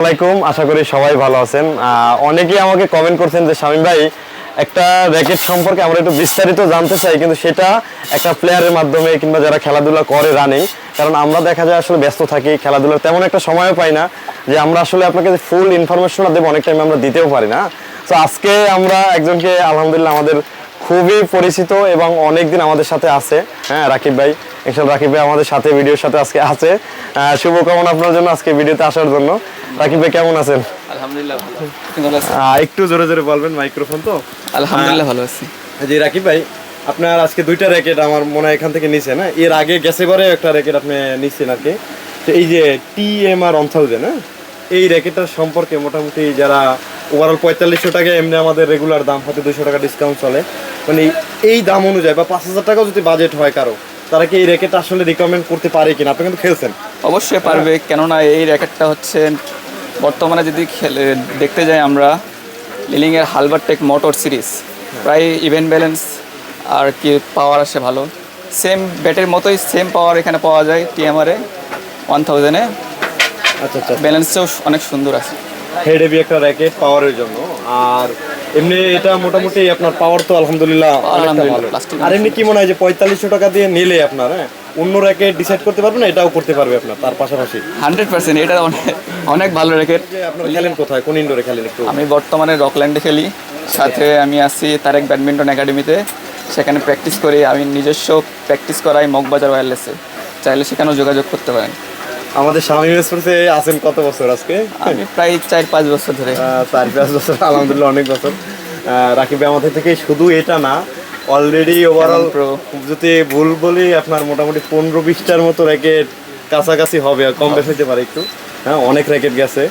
আসসালামাইকুম আশা করি সবাই ভালো আছেন। অনেকেই আমাকে কমেন্ট করছেন যে, শামীম ভাই, একটা র্যাকেট সম্পর্কে আমরা একটু বিস্তারিত জানতে চাই, কিন্তু সেটা একটা প্লেয়ারের মাধ্যমে কিংবা যারা খেলাধুলা করে রানিং কারণ আমরা দেখা যায় আসলে ব্যস্ত থাকি, খেলাধুলার তেমন একটা সময়ও পাই না যে আমরা আসলে আপনাকে ফুল ইনফরমেশনটা দেবো, অনেক টাইম আমরা দিতেও পারি না। তো আজকে আমরা একজনকে, আলহামদুলিল্লাহ, আমাদের খুবই পরিচিত এবং অনেকদিন আমাদের সাথে আছে। হ্যাঁ রাকিব ভাই ইনশাল্লাহ রাকিব ভাই আমাদের সাথে ভিডিওর সাথে আজকে আছে। শুভকামনা আপনার জন্য আজকে ভিডিওতে আসার জন্য। রাকিব ভাই কেমন আছেন? আলহামদুলিল্লাহ ভালো একটু জোরে জোরে বলবেন মাইক্রোফোন তো? আলহামদুলিল্লাহ ভালো আছি। জি রাকিব ভাই আপনার আজকে দুইটা র্যাকেট আমার মনে হয় এখান থেকে নিছেন না? এর আগে গেছে বারে একটা র্যাকেট আপনি নিচ্ছেন আর কি। তো এই যে T M R one thousand হ্যাঁ? এই র্যাকেটটার সম্পর্কে মোটামুটি যারা ওভারঅল পঁয়তাল্লিশশো টাকা এমনি আমাদের রেগুলার দাম হয়তো দুশো টাকা ডিসকাউন্ট চলে। মানে এই দাম অনুযায়ী বা পাঁচ হাজার টাকাও যদি বাজেট হয় কারও তারা কি এই র্যাকেট আসলে রিকমেন্ড করতে পারে কিনা? আপনি কিন্তু খেলছেন। অবশ্যই পারবে। কেননা এই র্যাকেটটা হচ্ছে বর্তমানে যদি খেলে দেখতে যাই আমরা লিলিংয়ের হালবার টেক মোটর সিরিজ। প্রায় ইভেন্ট ব্যালেন্স আর কি পাওয়ার আসে ভালো। সেম ব্যাটের মতোই সেম পাওয়ার এখানে পাওয়া যায় টিএমআরে ওয়ান থাউজেন্ডে। আচ্ছা আচ্ছা ব্যালেন্সটাও অনেক সুন্দর আছে। হেড হেভি একটা র্যাকেট পাওয়ারের জন্য। আর এমনি এটা মোটামুটি আপনার পাওয়ার তো আলহামদুলিল্লাহ অনেকটা ভালো। আর এমনি কি মনে হয় যে পঁয়তাল্লিশশো টাকা দিয়ে নিলে আপনার হ্যাঁ? অন্য র্যাকেট ডিসাইড করতে পারবেন এটাও করতে পারবে আপনার তার পাশাপাশি। হান্ড্রেড পার্সেন্ট এটা অনেক অনেক ভালো র্যাকেট যে আপনারা খেলেন কোথায়? কোন ইনডোরে খেলেন একটু? আমি বর্তমানে রকল্যান্ডে খেলি। সাথে আমি আছি তারেক ব্যাডমিন্টন একাডেমিতে। সেখানে প্র্যাকটিস করি। আমি নিজস্ব প্র্যাকটিস করাই মগবাজার ওয়্যারলেসে চাইলে সেখানেও যোগাযোগ করতে পারেন। আমাদের স্বামী স্পোর্টসে আছেন কত বছর আজকে? আমি প্রায় চার পাঁচ বছর ধরে। চার পাঁচ বছর আলহামদুলিল্লাহ অনেক বছর। রাকিব আমাদের থেকে শুধু এটা না অলরেডি ওভারঅল যদি ভুল বলি আপনার মোটামুটি পনেরো বিশটার মতো র্যাকেট কাছাকাছি হবে কম বেশ হতে পারে একটু। হ্যাঁ অনেক র্যাকেট গেছে।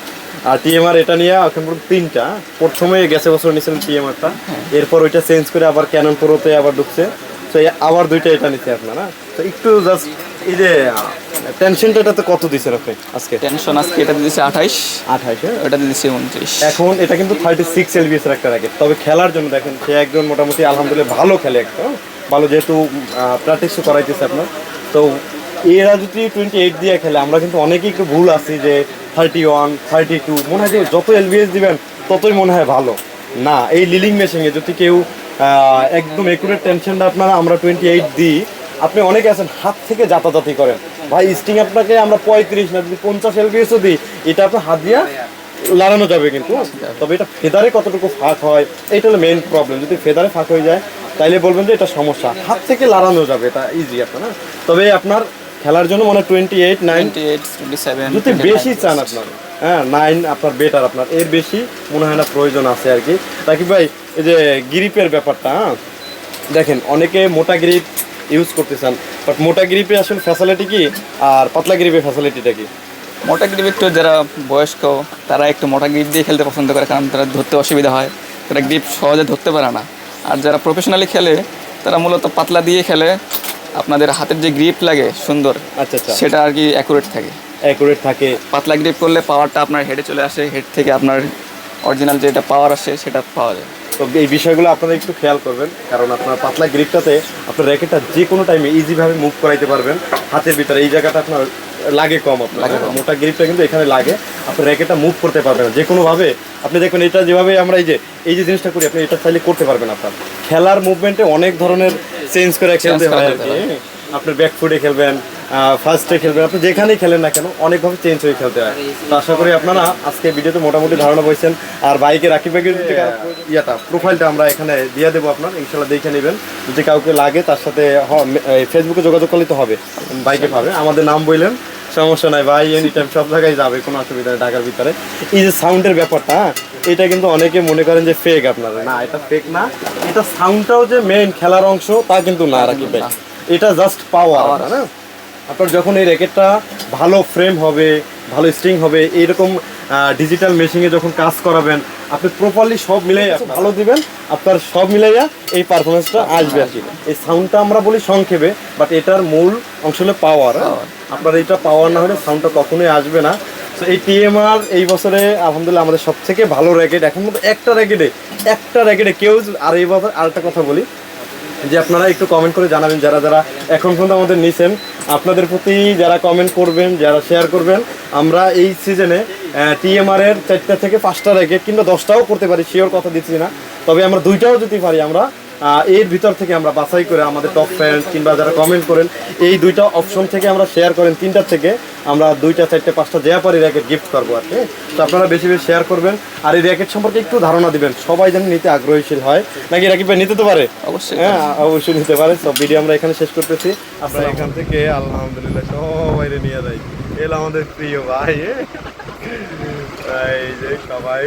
আর টিএমআর এটা নিয়ে এখন পর্যন্ত তিনটা। প্রথমে গেছে বছর নিয়েছিলেন টিএমআরটা এরপর ওইটা চেঞ্জ করে আবার ক্যানন প্রোতে আবার ঢুকছে। তো আবার দুইটা এটা নিচ্ছে আপনারা। তো একটু জাস্ট এই যে টেনশনটা এটাতে কত আপনি আজকে? টেনশন আজকে আঠাইশ। আঠাইশ হ্যাঁ? উনত্রিশ। এখন এটা কিন্তু থার্টি সিক্স এলবিএস এর একটা র্যাকেট তবে খেলার জন্য দেখেন সে একজন মোটামুটি আলহামদুলিল্লাহ ভালো খেলে একটা হ্যাঁ? ভালো যেহেতু প্র্যাকটিসও করাইতেছে আপনার। তো এরা যদি টোয়েন্টি এইট দিয়ে খেলে আমরা কিন্তু অনেকেই একটু ভুল আছি যে থার্টি ওয়ান থার্টি টু মনে হয় যে যত এলবিএস দিবেন ততই মনে হয় ভালো। না এই লিলিং মেশিনে যদি কেউ একদম একুরেট টেনশনটা আপনারা আমরা টোয়েন্টি এইট দিই আপনি অনেকে আছেন হাত থেকে জাতাজাতি করেন। ভাই স্টিং আপনাকে আমরা পঁয়ত্রিশ না যদি পঞ্চাশ এলবিএসও দিই এটা আপনার হাত দিয়া লাগানো যাবে কিন্তু তবে এটা ফেদারে কতটুকু ফাঁক হয় এটা হলো মেইন প্রবলেম যদি ফেদারে ফাঁক হয়ে যায় তাইলে বলবেন যে এটা সমস্যা। হাত থেকে লাড়ানো যাবে এটা ইজি আপনার না তবে আপনার খেলার জন্য মানে twenty eight nine twenty eight seven যদি বেশি চান আপনার হ্যাঁ নাইন আপনার বেটার আপনার। এর বেশি মনে হয় না প্রয়োজন আছে আর কি। তাকি ভাই এই যে গ্রিপের ব্যাপারটা হ্যাঁ? দেখেন অনেকে মোটা গ্রিপ ইউজ করতে চান বাট মোটা গ্রিপে আসলে ফ্যাসিলিটি কি আর পাতলা গ্রিপের ফ্যাসিলিটিটা কি? মোটা গ্রিপ একটু যারা বয়স্ক তারা একটু মোটা গ্রিপ দিয়ে খেলতে পছন্দ করে কারণ তারা ধরতে অসুবিধা হয়। তারা গ্রিপ সহজে ধরতে পারে না। আর যারা প্রফেশনালি খেলে তারা মূলত পাতলা দিয়ে খেলে। আপনাদের হাতের যে গ্রিপ লাগে সুন্দর আচ্ছা আচ্ছা। সেটা আর কি অ্যাকুরেট থাকে। অ্যাকুরেট থাকে। পাতলা গ্রিপ করলে পাওয়ারটা আপনার হেডে চলে আসে। হেড থেকে আপনার অরিজিনাল যেটা পাওয়ার আসে সেটা পাওয়া যায়। তো এই বিষয়গুলো আপনারা একটু খেয়াল করবেন কারণ আপনার পাতলা গ্রিপটাতে আপনার র্যাকেটটা যে কোনো টাইমে ইজিভাবে মুভ করাইতে পারবেন। হাতের ভিতরে এই জায়গাটা আপনার লাগে কম আপনার। মোটা গ্রিপটা কিন্তু এখানে লাগে। আপনার র্যাকেটটা মুভ করতে পারবেন না। যে কোনোভাবে আপনি দেখবেন এটা যেভাবে আমরা এই যে এই যে জিনিসটা করি আপনি এটা চাইলে করতে পারবেন আপনার। খেলার মুভমেন্টে অনেক ধরনের চেঞ্জ করে খেলতে হয় আর কি। আপনার ব্যাক ফুটে খেলবেন ফার্স্টে খেলবেন আপনি যেখানেই খেলেন না কেন অনেকভাবে চেঞ্জ হয়ে খেলতে হয়। তো আশা করি আপনারা আজকে ভিডিওতে মোটামুটি ধারণা পাইছেন। আর বাইকে রাখি ব্যাগের ইয়াটা প্রোফাইলটা আমরা এখানে দিয়ে দেবো আপনার ইনশাল্লাহ দেখে নেবেন। যদি কাউকে লাগে তার সাথে ফেসবুকে যোগাযোগ করলে তো হবে বাইকে পাবে। আমাদের নাম বললেন সমস্যা নাই ভাই এনি টাইম সব জায়গায় যাবে কোনো অসুবিধা নেই ঢাকার ভিতরে। এই যে সাউন্ডের ব্যাপারটা হ্যাঁ, এটা কিন্তু অনেকে মনে করেন যে ফেক আপনারা। না এটা ফেক না এটা সাউন্ডটাও যে মেইন খেলার অংশ তা কিন্তু না রাখি ভাই। এটা জাস্ট পাওয়ার না? আপনার যখন এই র্যাকেটটা ভালো ফ্রেম হবে ভালো স্ট্রিং হবে এইরকম ডিজিটাল মেশিনে যখন কাজ করাবেন আপনি প্রপারলি সব মিলাই ভালো দিবেন আপনার সব মিলাইয়া এই পারফরমেন্সটা আসবে আর কি। এই সাউন্ডটা আমরা বলি সংক্ষেপে বাট এটার মূল অংশ হলো পাওয়ার আপনার এটা পাওয়ার না হলে সাউন্ডটা কখনোই আসবে না। তো এই টিএমআর এই বছরে আলহামদুলিল্লাহ আমাদের সব থেকে ভালো র্যাকেট এখন মতো একটা র্যাকেটে একটা র্যাকেটে কেউ আর এই বছর আরেকটা কথা বলি। যে আপনারা একটু কমেন্ট করে জানাবেন যারা যারা এখন পর্যন্ত আমাদের নিছেন। আপনাদের প্রতি যারা কমেন্ট করবেন, যারা শেয়ার করবেন, আমরা এই সিজনে টিএমআর এর চারটা থেকে পাঁচটা র্যাকেট কিংবা দশটাও করতে পারি শিওর কথা দিচ্ছি না। তবে আমরা দুইটাও যদি পারি আমরা এর ভিতর থেকে আমরা বাছাই করে আমাদের টপ ফ্যান কিংবা যারা কমেন্ট করেন, এই দুইটা অপশন থেকে আমরা শেয়ার করেন তিনটার থেকে। আমরা দুইটা চারটে পাঁচটা যে পারি র্যাকেট গিফট করব আর কি। তো আপনারা বেশি বেশি শেয়ার করবেন। আর এই র্যাকেট সম্পর্কে একটু ধারণা দিবেন। সবাই যেন নিতে আগ্রহীশীল হয়। নাকি রাকিব ভাই নিতে তো পারে? অবশ্যই। হ্যাঁ অবশ্যই নিতে পারে। সব ভিডিও আমরা এখানে শেষ করতেছি। আমরা এখান থেকে আলহামদুলিল্লাহ সবাই নিয়ে যাই। এল আমাদের প্রিয় ভাই। এই যে সবাই।